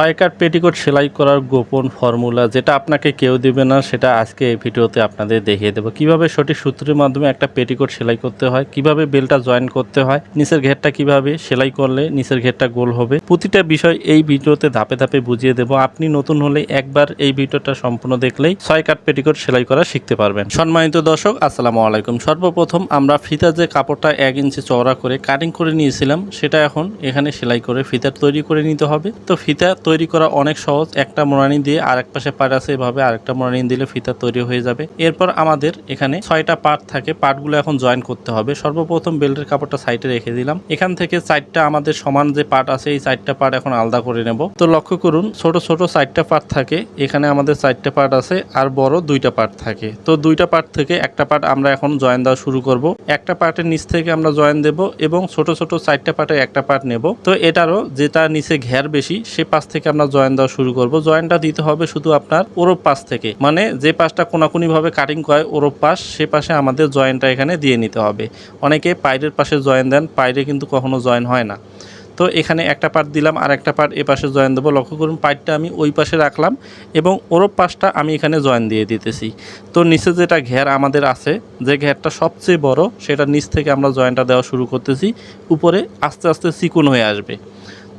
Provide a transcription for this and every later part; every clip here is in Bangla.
ছয় কাট পেটিকোট সেলাই করার গোপন ফর্মুলা যেটা আপনাকে কেউ দিবে না, সেটা আজকে এই ভিডিওতে আপনাদের দেখিয়ে দেবো। কীভাবে সঠিক সূত্রের মাধ্যমে একটা পেটিকোট সেলাই করতে হয়, কীভাবে বেলটা জয়েন করতে হয়, নিচের ঘেরটা কীভাবে সেলাই করলে নিচের ঘেরটা গোল হবে, প্রতিটা বিষয় এই ভিডিওতে ধাপে ধাপে বুঝিয়ে দেবো। আপনি নতুন হলে একবার এই ভিডিওটা সম্পূর্ণ দেখলেই ছয় কাট পেটিকোট সেলাই করা শিখতে পারবেন। সম্মানিত দর্শক, আসসালামু আলাইকুম। সর্বপ্রথম আমরা ফিতা যে কাপড়টা এক ইঞ্চি চওড়া করে কাটিং করে নিয়েছিলাম, সেটা এখন এখানে সেলাই করে ফিতা তৈরি করে নিতে হবে। তো ফিতা তৈরি করা অনেক সহজ। একটা মোড়ানি দিয়ে আরেক পাশে পাট আছে এভাবে আরেকটা মোড়ানি দিলে ফিতা তৈরি হয়ে যাবে। এরপর আমাদের এখানে ছয়টা পার্ট থাকে। পার্টগুলো এখন জয়েন করতে হবে। সর্বপ্রথম বেল্টের কাপড়টা সাইডে রেখে দিলাম। এখান থেকে চারটা আমাদের সমান যে পার্ট আছে, এই চারটা পার্ট এখন আলাদা করে নেব। তো লক্ষ্য করুন, ছোট ছোট চারটা পার্ট থাকে। এখানে আমাদের চারটা পার্ট আছে আর বড় দুইটা পার্ট থাকে। তো দুইটা পার্ট থেকে একটা পার্ট আমরা এখন জয়েন দেওয়া শুরু করব। একটা পার্টের নিচ থেকে আমরা জয়েন দেব এবং ছোট ছোট চারটা পার্টে একটা পার্ট নেব। তো এটারও যেটা নিচে ঘের বেশি, সে পাশ থেকে আমরা জয়েন দেওয়া শুরু করব। জয়েনটা দিতে হবে শুধু আপনার ওরপ পাশ থেকে। মানে যে পাশটা কোনাকুনি ভাবে কাটিং করে ওরপ পাশ, সে পাশে আমাদের জয়েনটা এখানে দিয়ে নিতে হবে। অনেকে পাইরের পাশে জয়েন দেন, পাইরে কিন্তু কখনো জয়েন হয় না। তো এখানে একটা পার্ট দিলাম আর একটা পার্ট এ পাশে জয়েন দেবো। লক্ষ্য করুন পাইটটা আমি ওই পাশে রাখলাম এবং ওরপ পাশটা আমি এখানে জয়েন দিয়ে দিতেছি। তো নিচে যেটা ঘের আমাদের আছে, যে ঘেরটা সবচেয়ে বড়, সেটা নিচ থেকে আমরা জয়েনটা দেওয়া শুরু করতেছি। উপরে আস্তে আস্তে চিকুন হয়ে আসবে।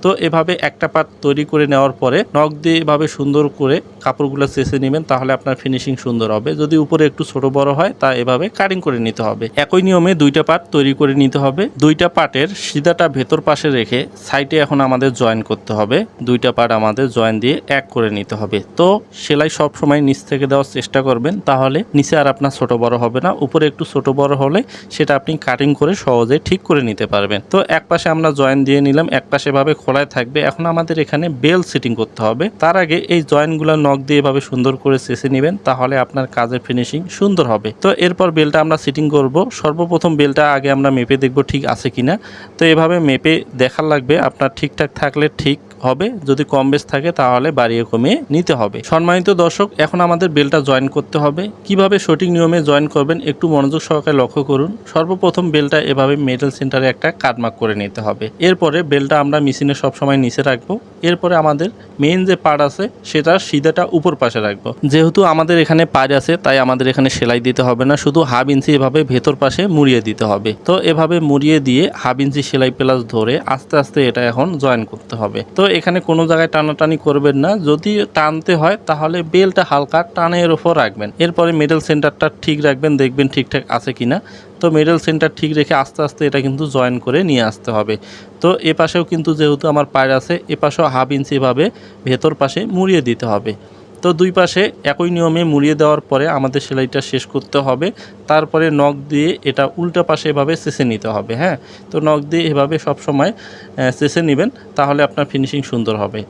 তো এভাবে একটা পার্ট তৈরি করে নেওয়ার পরে নখ দিয়ে এভাবে সুন্দর করে কাপড়গুলো চেঁচে নেবেন, তাহলে আপনার ফিনিশিং সুন্দর হবে। যদি উপরে একটু ছোট বড় হয়, তা এভাবে কাটিং করে নিতে হবে। একই নিয়মে দুইটা পাট তৈরি করে নিতে হবে। দুইটা পাটের সিধাটা ভেতর পাশে রেখে সাইডে এখন আমাদের জয়েন করতে হবে। দুইটা পাট আমাদের জয়েন দিয়ে এক করে নিতে হবে। তো সেলাই সব সময় নিচ থেকে দেওয়ার চেষ্টা করবেন, তাহলে নিচে আর আপনার ছোট বড় হবে না। উপরে একটু ছোট বড় হলে সেটা আপনি কাটিং করে সহজে ঠিক করে নিতে পারবেন। তো এক পাশে আমরা জয়েন দিয়ে নিলাম, এক পাশে এভাবে খোলায় থাকবে। এখন আমাদের এখানে বেল সেটিং করতে হবে। তার আগে এই জয়েন্টগুলো নখ দিয়ে এভাবে সুন্দর করে চেষে নেবেন, তাহলে আপনার কাজের ফিনিশিং সুন্দর হবে। তো এরপর বেলটা আমরা সিটিং করব। সর্বপ্রথম বেলটা আগে আমরা মেপে দেখব ঠিক আছে কিনা। তো এভাবে মেপে দেখার লাগবে। আপনার ঠিকঠাক থাকলে ঠিক হবে। যদি কম বেশ থাকে তাহলে বাড়িয়ে কমিয়ে নিতে হবে। সম্মানিত দর্শক, এখন আমাদের বেলটা জয়েন করতে হবে। কীভাবে সঠিক নিয়মে জয়েন করবেন একটু মনোযোগ সহকারে লক্ষ্য করুন। সর্বপ্রথম বেলটা এভাবে মেটাল সেন্টারে একটা কাটমার্ক করে নিতে হবে। এরপরে বেলটা আমরা মেশিনে সবসময় নিচে রাখব। এরপরে আমাদের মেইন যে পার্ট আছে, সেটা সিধাটা উপর পাশে রাখব। যেহেতু আমাদের এখানে পার আছে, তাই আমাদের এখানে সেলাই দিতে হবে না। শুধু হাফ ইঞ্চি এভাবে ভেতর পাশে মুড়িয়ে দিতে হবে। তো এভাবে মুড়িয়ে দিয়ে হাফ ইঞ্চি সেলাই প্লাস ধরে আস্তে আস্তে এটা এখন জয়েন করতে হবে। তো এখানে কোনো জায়গায় টানাটানি করবেন না। যদি টানতে হয়, তাহলে বেলটা হালকা টানের ওপর রাখবেন। এরপরে মিডল সেন্টারটা ঠিক রাখবেন, দেখবেন ঠিকঠাক আছে কি না তো মিডল সেন্টার ঠিক রেখে আস্তে আস্তে এটা কিন্তু জয়েন করে নিয়ে আসতে হবে। তো এ পাশেও কিন্তু যেহেতু আমার পায়ের আছে এ পাশেও হাফ ইঞ্চিভাবে ভেতর পাশে মুড়িয়ে দিতে হবে। তো দুই পাশে একই নিয়মে মুড়িয়ে দেওয়ার পরে আমাদের সেলাইটা শেষ করতে হবে। তারপরে নখ দিয়ে এটা উল্টা পাশে এভাবে শেষে নিতে হবে হ্যাঁ? তো নখ দিয়ে এভাবে সবসময় শেষে নেবেন, তাহলে আপনার ফিনিশিং সুন্দর হবে।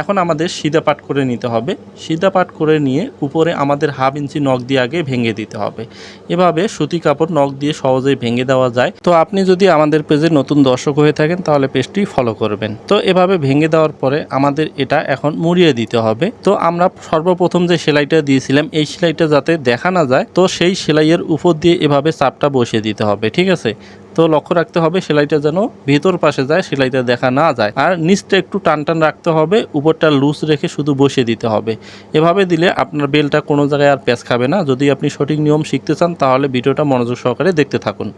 এখন আমাদের সিধা পাট করে নিতে হবে। সিধা পাট করে নিয়ে উপরে আমাদের হাফ ইঞ্চি নখ দিয়ে আগে ভেঙে দিতে হবে। এভাবে সুতি কাপড় নখ দিয়ে সহজেই ভেঙে দেওয়া যায়। তো আপনি যদি আমাদের পেজে নতুন দর্শক হয়ে থাকেন, তাহলে পেজটি ফলো করবেন। তো এভাবে ভেঙে দেওয়ার পরে আমাদের এটা এখন মুড়িয়ে দিতে হবে। তো আমরা সর্বপ্রথম যে সেলাইটা দিয়েছিলাম, এই সেলাইটা যাতে দেখা না যায়, তো সেই সেলাইয়ের উপর দিয়ে এভাবে চাপটা বসিয়ে দিতে হবে। ঠিক আছে? তো লক্ষ্য রাখতে হবে সেলাইটা যেন ভেতর পাশে যায়, সেলাইটা দেখা না যায়। আর নিচটা একটু টান টান রাখতে হবে, উপরটা লুজ রেখে শুধু বসিয়ে দিতে হবে। এভাবে দিলে আপনার বেলটা কোনো জায়গায় আর প্যাচ খাবে না। যদি আপনি সঠিক নিয়ম শিখতে চান, তাহলে ভিডিওটা মনোযোগ সহকারে দেখতে থাকুন।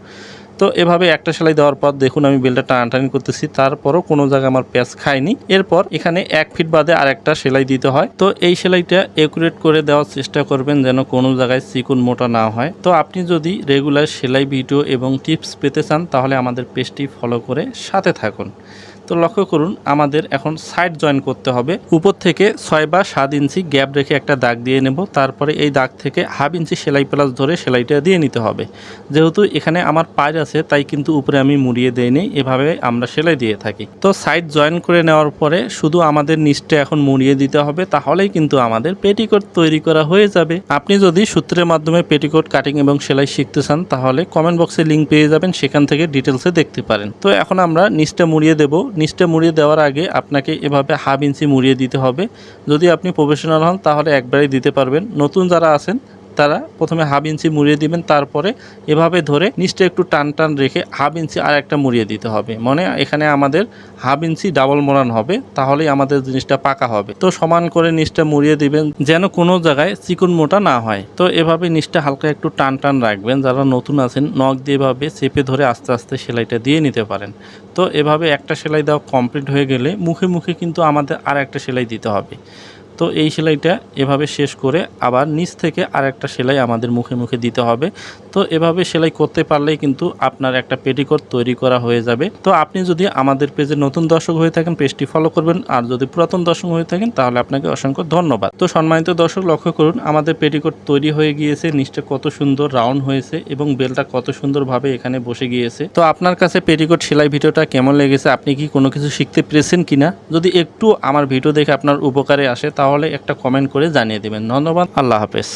তো এভাবে একটা সেলাই দেওয়ার পর দেখুন আমি বেলটা টানাটানি করতেছি, তারপরও কোনো জায়গায় আমার প্যাচ খায়নি। এরপর এখানে এক ফিট বাদে আর একটা সেলাই দিতে হয়। তো এই সেলাইটা একুরেট করে দেওয়ার চেষ্টা করবেন যেন কোনো জায়গায় চিকুন মোটা না হয়। তো আপনি যদি রেগুলার সেলাই ভিডিও এবং টিপস পেতে চান, তাহলে আমাদের পেজটি ফলো করে সাথে থাকুন। তো লক্ষ্য করুন, আমাদের এখন সাইড জয়েন করতে হবে। উপর থেকে ছয় বা সাত ইঞ্চি গ্যাপ রেখে একটা দাগ দিয়ে নেব। তারপরে এই দাগ থেকে হাফ ইঞ্চি সেলাই প্লাস ধরে সেলাইটা দিয়ে নিতে হবে। যেহেতু এখানে আমার পায়ের তাই কিন্তু উপরে আমি মুড়িয়ে দেইনি, এভাবে আমরা সেলাই দিয়ে থাকি। তো সাইড জয়েন করে নেওয়ার পরে শুধু আমাদের নিচটা এখন মুড়িয়ে দিতে হবে, তাহলেই কিন্তু আমাদের পেটিকোট তৈরি করা হয়ে যাবে। আপনি যদি সূত্রের মাধ্যমে পেটিকোট কাটিং এবং সেলাই শিখতে চান, তাহলে কমেন্ট বক্সে লিঙ্ক পেয়ে যাবেন, সেখান থেকে ডিটেলসে দেখতে পারেন। তো এখন আমরা নিচটা মুড়িয়ে দেব। নিচটা মুড়িয়ে দেওয়ার আগে আপনাকে এভাবে হাফ ইঞ্চি মুড়িয়ে দিতে হবে। যদি আপনি প্রফেশনাল হন, তাহলে একবারেই দিতে পারবেন। নতুন যারা আছেন তারা প্রথমে হাফ ইঞ্চি মুড়িয়ে দিবেন, তারপরে এভাবে ধরে নিচটা একটু টান টান রেখে হাফ ইঞ্চি আর একটা মুড়িয়ে দিতে হবে। মানে এখানে আমাদের হাফ ইঞ্চি ডাবল মোড়ান হবে, তাহলেই আমাদের জিনিসটা পাকা হবে। তো সমান করে নিচটা মুড়িয়ে দিবেন, যেন কোনো জায়গায় চিকুন মোটা না হয়। তো এভাবে নিচটা হালকা একটু টান টান রাখবেন, যারা নতুন আছেন, নখ দিয়ে এভাবে চেপে ধরে আস্তে আস্তে সেলাইটা দিয়ে নিতে পারেন। তো এভাবে একটা সেলাই দেওয়া কমপ্লিট হয়ে গেলে মুখে মুখে কিন্তু আমাদের আর একটা সেলাই দিতে হবে। তো এই সেলাইটা এভাবে শেষ করে আবার নিচ থেকে আর একটা সেলাই আমাদের মুখে মুখে দিতে হবে। তো এভাবে সেলাই করতে পারলেই কিন্তু আপনার একটা পেটিকোট তৈরি করা হয়ে যাবে। তো আপনি যদি আমাদের পেজে নতুন দর্শক হয়ে থাকেন, পেজটি ফলো করবেন। আর যদি পুরাতন দর্শক হয়ে থাকেন, তাহলে আপনাকে অসংখ্য ধন্যবাদ। তো সম্মানিত দর্শক, লক্ষ্য করুন, আমাদের পেটিকোট তৈরি হয়ে গিয়েছে। নিচটা কত সুন্দর রাউন্ড হয়েছে এবং বেলটা কত সুন্দরভাবে এখানে বসে গিয়েছে। তো আপনার কাছে পেটিকোট সেলাই ভিডিওটা কেমন লেগেছে? আপনি কি কোনো কিছু শিখতে পেরেছেন কিনা? যদি একটু আমার ভিডিও দেখে আপনার উপকারে আসে তাহলে একটা কমেন্ট করে জানিয়ে দেবেন। ধন্যবাদ আল্লাহ হাফেজ।